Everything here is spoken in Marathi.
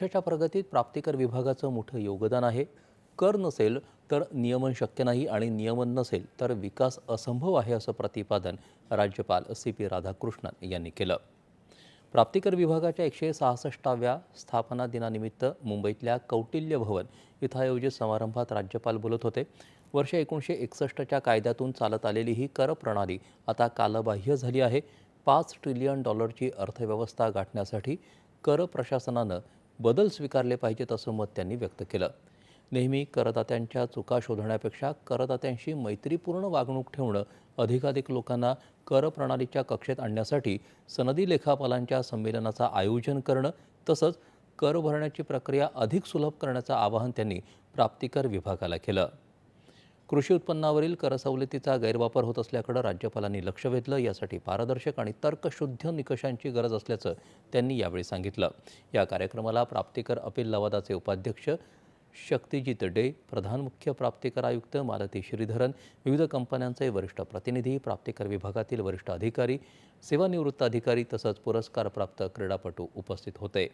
देशाच्या प्रगतीत प्राप्तिकर विभागाचं मोठं योगदान आहे. कर नसेल तर नियमन शक्य नाही आणि नियमन नसेल तर विकास असंभव आहे असं प्रतिपादन राज्यपाल सी पी राधाकृष्णन यांनी केलं. प्राप्तिकर विभागाच्या एकशे सहासष्टाव्या स्थापना दिनानिमित्त मुंबईतल्या कौटिल्य भवन इथं आयोजित समारंभात राज्यपाल बोलत होते. वर्ष एकोणीसशे एकसष्टच्या कायद्यातून चालत आलेली ही कर प्रणाली आता कालबाह्य झाली आहे. पाच ट्रिलियन डॉलरची अर्थव्यवस्था गाठण्यासाठी कर प्रशासनानं बदल स्वीकारले पाहिजेत असं मत त्यांनी व्यक्त केलं. नेहमी करदात्यांच्या चुका शोधण्यापेक्षा करदात्यांशी मैत्रीपूर्ण वागणूक ठेवणं अधिकाधिक लोकांना कर प्रणालीच्या कक्षेत आणण्यासाठी सनदी लेखापालांच्या संमेलनाचं आयोजन करणं तसंच कर भरण्याची प्रक्रिया अधिक सुलभ करण्याचं आवाहन त्यांनी प्राप्तिकर विभागाला केलं. कृषी उत्पन्नावरील कर सवलतीचा गैरवापर होत असल्याकडे राज्यपालांनी लक्ष वेधलं. यासाठी पारदर्शक आणि तर्कशुद्ध निकषांची गरज असल्याचं त्यांनी यावेळी सांगितलं. या कार्यक्रमाला प्राप्तिकर अपील लवादाचे उपाध्यक्ष शक्तिजित डे प्रधान मुख्य प्राप्तिकर आयुक्त मालती श्रीधरन विविध कंपन्यांचे वरिष्ठ प्रतिनिधी प्राप्तिकर विभागातील वरिष्ठ अधिकारी सेवानिवृत्त अधिकारी तसंच पुरस्कारप्राप्त क्रीडापटू उपस्थित होते.